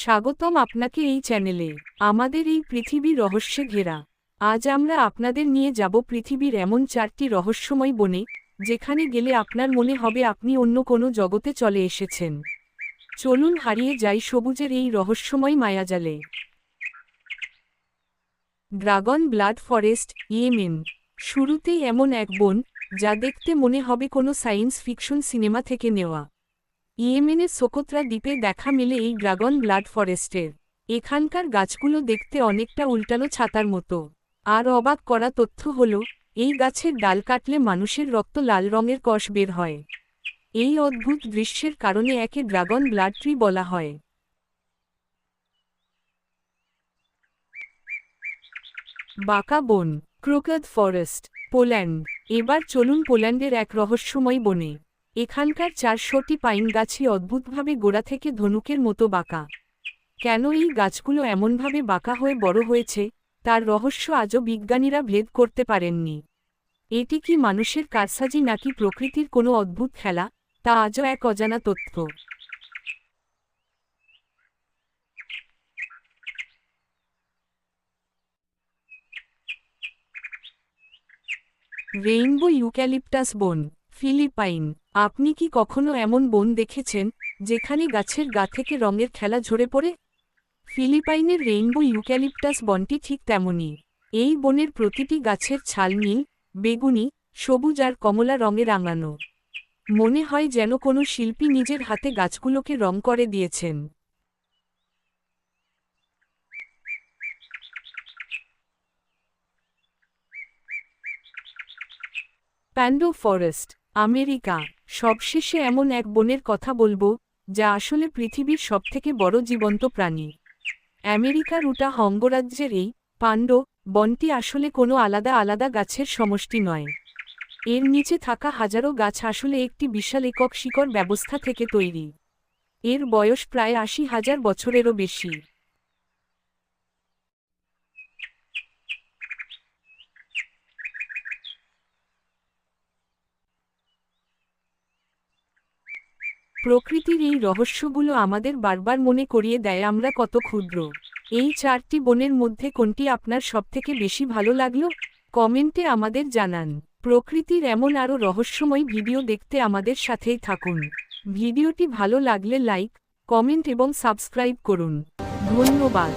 স্বাগতম আপনাকে এই চ্যানেলে। আমাদের এই পৃথিবী রহস্যে ঘেরা। আজ আমরা আপনাদের নিয়ে যাব পৃথিবীর এমন চারটি রহস্যময় বনে, যেখানে গেলে আপনার মনে হবে আপনি অন্য কোনো জগতে চলে এসেছেন। চলুন হারিয়ে যাই সবুজের এই রহস্যময় মায়াজালে। Dragon blood forest, Yemen. শুরুতেই এমন এক বন, যা দেখতে মনে হবে কোনো সায়েন্স ফিকশন সিনেমা থেকে নেওয়া। ইয়েমেনের সোকোত্রা দ্বীপে দেখা মেলে এই ড্রাগন ব্লাড ফরেস্টের। এখানকার গাছগুলো দেখতে অনেকটা উল্টানো ছাতার মতো। আর অবাক করা তথ্য হল, এই গাছের ডাল কাটলে মানুষের রক্ত লাল রঙের কষ বের হয়। এই অদ্ভুত দৃশ্যের কারণে একে ড্রাগন ব্লাড ট্রি বলা হয়। বাঁকা বন ক্রোকদ ফরেস্ট, পোল্যান্ড। এবার চলুন পোল্যান্ডের এক রহস্যময় বনে। এখানকার চারশোটি পাইন গাছই অদ্ভুতভাবে গোড়া থেকে ধনুকের মতো বাঁকা। কেন এই গাছগুলো এমনভাবে বাঁকা হয়ে বড় হয়েছে, তার রহস্য আজও বিজ্ঞানীরা ভেদ করতে পারেননি। এটি কি মানুষের কারসাজি নাকি প্রকৃতির কোনো অদ্ভুত খেলা, তা আজও এক অজানা তথ্য। রেইনবো ইউক্যালিপটাস বন ফিলিপাইন, আপনি কি কখনো এমন বন দেখেছেন, যেখানে গাছের গা থেকে রঙের খেলা ঝরে পড়ে? ফিলিপাইনের রেইনবো ইউক্যালিপটাস বনটি ঠিক তেমনই। এই বনের প্রতিটি গাছের ছাল নীল, বেগুনি, সবুজ আর কমলা রঙে রাঙানো। মনে হয় যেন কোনো শিল্পী নিজের হাতে গাছগুলোকে রং করে দিয়েছেন। প্যান্ডো ফরেস্ট আমেরিকা, সবশেষে এমন এক বনের কথা বলব, যা আসলে পৃথিবীর সবথেকে বড় জীবন্ত প্রাণী। আমেরিকার উটা অঙ্গরাজ্যের এই পান্ডো বনটি আসলে কোনো আলাদা আলাদা গাছের সমষ্টি নয়। এর নিচে থাকা হাজারো গাছ আসলে একটি বিশাল একক শিকড় ব্যবস্থা থেকে তৈরি। এর বয়স প্রায় আশি হাজার বছরেরও বেশি। প্রকৃতির এই রহস্যগুলো আমাদের বারবার মনে করিয়ে দেয়, আমরা কত ক্ষুদ্র। এই চারটি বনের মধ্যে কোনটি আপনার সবথেকে বেশি ভালো লাগল? কমেন্টে আমাদের জানান। প্রকৃতির এমন আরও রহস্যময় ভিডিও দেখতে আমাদের সাথেই থাকুন। ভিডিওটি ভালো লাগলে লাইক, কমেন্ট এবং সাবস্ক্রাইব করুন। ধন্যবাদ।